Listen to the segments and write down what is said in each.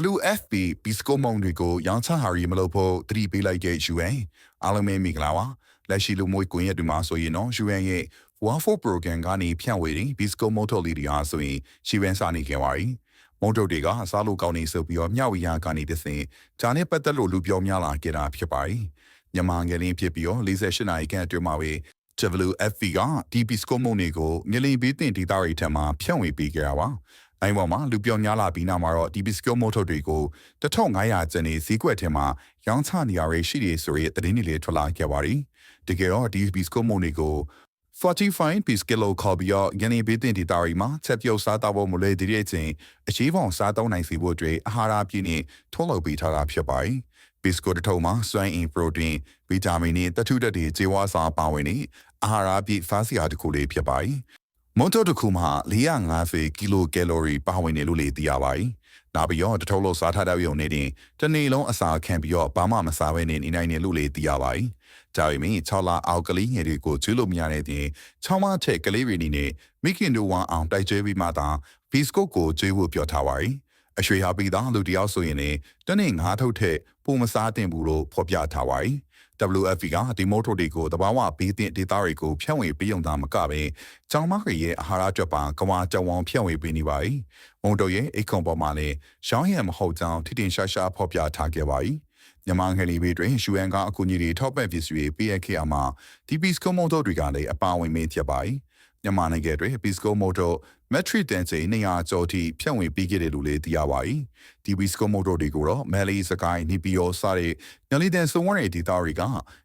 WFP ဘီစကိုမုံတွေကိုရောင်းချဟာရီမလုပ်ဖို့တတိပေးလိုက်တဲ့ UN အားလုံးပဲမိဂလာပါလက်ရှိလူမျိုးကွန်ရက်တွေမှာဆိုရင်တော့ UN ရဲ့ War for Program ကနေဖြန့်ဝေတဲ့ဘီစကိုမုံထုတ်လေးတွေအားဆိုရင်ရှီဝဲစာနေခဲ့ပါပြီမုံထုတ်တွေကစားလို့ကောင်းနေဆိုပြီးတော့မျှဝေရကနေတစ်စင်ဂျာနဲ့ပတ်သက်လို့လူပြောများလာခဲ့တာဖြစ်ပါတယ်မြန်မာငယ်လင်းဖြစ်ပြီးတော့48နာရီခန့်အတွင်းမှာပဲ WFP က DP စကိုမုံတွေကိုမြေလီဘေးတင်ဒေတာတွေထက်မှဖြန့်ဝေပေးခဲ့တာပါ။ တိုင်းပေါ်မှာလူပြောများလာပြီးနောက်မှာတော့ DP စကိုမုံထုတ်တွေကို1500ကျန်နေဈေးကွက်ထဲမှာရောင်းချနေရရှိတယ်ဆိုရဲသတင်းတွေလည်းထွက်လာခဲ့ပါတယ်။တကယ်တော့ DP စကိုမုံတွေကို45 piece kilo ခေါ်ပြီးတော့ဂနီဘေးတင်ဒေတာတွေမှာချက်ပြုတ်စားတော့ဖို့မလွယ်တဲ့ချင်းအရှိပေါင်စားသုံးနိုင်စီဖို့အတွက်အာဟာရပြည့်နေထုတ်လုပ်ပေးထားတာဖြစ်ပါတယ်။ဘစ်စကိုတထုံမှာစွမ်းအင်ပရိုတင်းဗီတာမင်နဲ့တထုတက်တွေခြေဝါစာပါဝင်နေအာဟာရပြည့်ဖားစရာတစ်ခုလေးဖြစ်ပါတယ်။ မွန်တိုတစ်ခုမှာ450ကီလိုကယ်လိုရီပါဝင်နေလို့လေသိရပါတယ်။နောက်ပြီးတော့တထုံလို့စားထားတဲ့ရုံနဲ့တင်တစ်နေ့လုံးအစာခံပြီးတော့ဘာမှမစားဘဲနေနေနိုင်တယ်လို့လေသိရပါတယ်။ဒါပေမဲ့6လအောက်ကလေးငယ်တွေကိုကျွေးလို့မရတဲ့တင်6မထက်ကလေးတွေနေနဲ့မိခင်တို့ဝမ်းအောင်တိုက်ကျွေးပြီးမှသာဘစ်စကိုကိုကျွေးဖို့ပြောထားပါတယ်။ အရွှေဟာပြီးသားလူတယောက်ဆိုရင်လည်းတနေ့ငါးထုတ်ထက်ပုံမစားတင်ဘူးလို့ဖော်ပြထားပါတယ်။ WFP ကဒီမိုတိုတွေကိုတဘာဝဘေးတင်ဒေတာတွေကိုဖြန့်ဝေပေးုံသားမကပဲကျောင်းမခရဲ့အာဟာရအတွက်ပါကမာကြောင်ဝေါဖြန့်ဝေပေးနေပါတယ်။မုံတို့ရဲ့အိတ်ခွန်ပေါ်မှာလည်းရှောင်းရံမဟုတ်ကြောင်းထိတင်ရှာရှာဖော်ပြထားခဲ့ပါတယ်။မြန်မာငယ်လေးဘေးတွင် UN ကအကူအညီတွေထောက်ပံ့ပစ္စည်းတွေပေးအပ်ခဲ့အမှာ DP စကုမုံတို့တွေကလည်းအပါဝင်မင်းဖြစ်ပါတယ်။ မြန်မာနိုင်ငံတွင် Pisco Moto Metric တန်ချိန်200ကျော်ထိဖြန့်ဝေပေးခဲ့တယ်လို့လည်းသိရပါတယ်။ DB Pisco Moto တွေကိုတော့ Mali စကိုင်းနီပီယိုစတဲ့ညလီတန်စုံဝရတဲ့ဒေသတွေက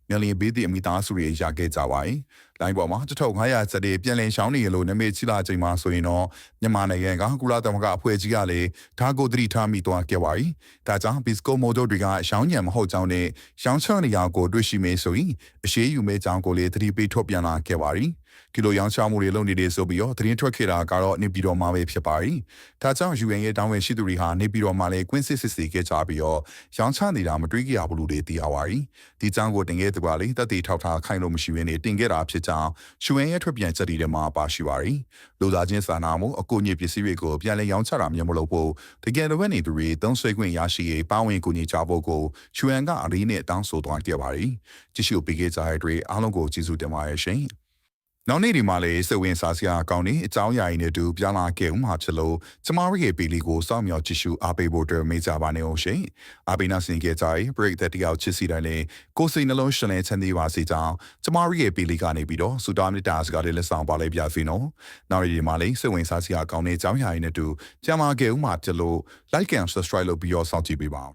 ညလီဘေးသည့်အမိသားစုတွေရခဲ့ကြပါတယ်။ လိုင်းပေါ်မှာ1500စက်တွေပြန်လည်ရှောင်းနေရလို့နမိတ်ချိလာချိန်မှာဆိုရင်တော့မြန်မာနိုင်ငံကကုလသမဂ္ဂအဖွဲ့ကြီးကလည်းဒါကိုသတိထားမိသွားခဲ့ပါတယ်။ဒါကြောင့် Pisco Moto တွေကရှောင်းညံမဟုတ်ကြောင်းနဲ့ရှောင်းချနေရာကိုတွေ့ရှိမေးဆိုရင်အရှိယူမဲကြောင်းကိုလည်းသတိပေးထုတ်ပြန်လာခဲ့ပါတယ်။ဒီလိုရောင်းချမှုတွေလုပ်နေတယ်ဆိုပြီးတော့သတင်းထွက်ခဲ့တာကတော့နေပြည်တော်မှာပဲဖြစ်ပါတယ်။ဒါကြောင့် UN ရဲ့တောင်းဝင်ရှိသူတွေဟာနေပြည်တော်မှာလည်းကွင်းစစ်စစ်စီခဲ့ကြပြီးတော့ရောင်းချနေတာမတွေးကြရဘူးလို့သိရပါတယ်။ဒီကြောင့်ကိုတင်ခဲ့သူကလေတက်တီထောက်ထားခိုင်လို့မရှိဘဲနဲ့တင်ခဲ့တာဖြစ်ကြောင်း UN ရဲ့ထွက်ပြန်ချက်တွေထဲမှာပါရှိပါတယ်။လူသားချင်းစာနာမှုအကူအညီပစ္စည်းတွေကိုပြန်လည်ရောင်းချတာမျိုးမလုပ်ဖို့တကယ်လို့နေသူတွေသုံးဆွဲခွင့်ရရှိရေးပါဝင်ကူညီကြဖို့ကို UN ကအရင်းနဲ့တောင်းဆိုသွားခဲ့ပါတယ်။ကြည့်ရှုပေးခဲ့ကြတဲ့အတွက်အားလုံးကိုကျေးဇူးတင်ပါတယ်ရှင်။ နောက်နေ့ဒီမှာလည်းစိတ်ဝင်စားစရာအကောင်းနေအကြောင်းအရာရင်းတွေတူပြောင်းလာခဲ့ဦးမှာဖြစ်လို့ကျမတို့ရဲ့ပီလီကိုစောင့်မျှော်ကြည့်ရှုအားပေးဖို့အတွက်မေးကြပါနေအောင်ရှင်။အားပေးနာဆင်ကြကြရင် break တဲ့တယောက်ချစ်စီတိုင်းလေးကိုစိတ်နှလုံးရှင်လန်းချမ်းသာပါစေကြောင်းကျမတို့ရဲ့ပီလီကနေပြီးတော့စူတာမြစ်တာစကားလေးလက်ဆောင်ပါလိုက်ပြစီနော်။နောက်နေ့ဒီမှာလည်းစိတ်ဝင်စားစရာအကောင်းနေအကြောင်းအရာရင်းတွေတူကျမခဲ့ဦးမှာဖြစ်လို့ like and subscribe လုပ်ပြီးတော့စောင့်ကြည့်ပေးပါဦး